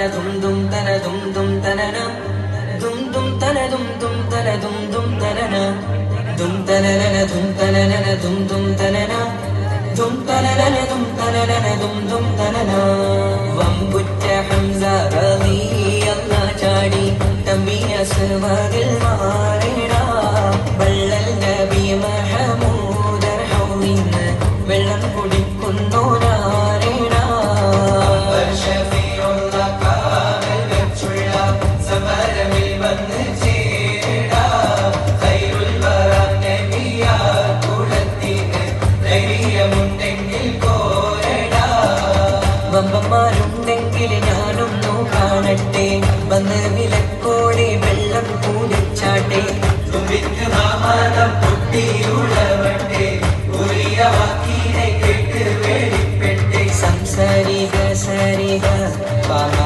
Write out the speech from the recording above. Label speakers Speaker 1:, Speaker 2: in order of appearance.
Speaker 1: തന ദും ദും തന ദും ദും തനന ദും ദും തന ദും ദും തന ദും ദും തനന ദും തനനന ദും തനനന ദും ദും തനന ദും തനനന ദും തനനന ദും ദും തനന വമ്പുറ്റ ഹംസ റളിയല്ലാഹു ചാടി. തമ്പി അസ്വാദിൽ മാറിടാ. വള്ള വമ്പന്മാരുണ്ടെങ്കിൽ ഞാനൊന്നു കാണട്ടെ വന്ന് വിലക്കോടെ വെള്ളം കൂടിച്ചാട്ടെ. സംസാരിക സരിക പാമ